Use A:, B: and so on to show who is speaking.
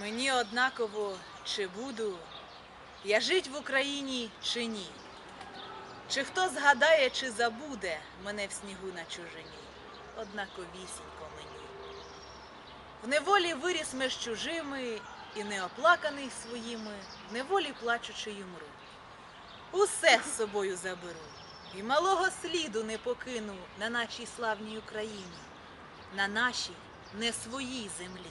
A: Мені однаково, чи буду я жить в Україні чи ні. Чи хто згадає, чи забуде мене в снігу на чужині, однаковісінько мені. В неволі виріс меж чужими і неоплаканий своїми, в неволі плачучи й умру. Усе з собою заберу, і малого сліду не покину на нашій славній Україні, на нашій не своїй землі.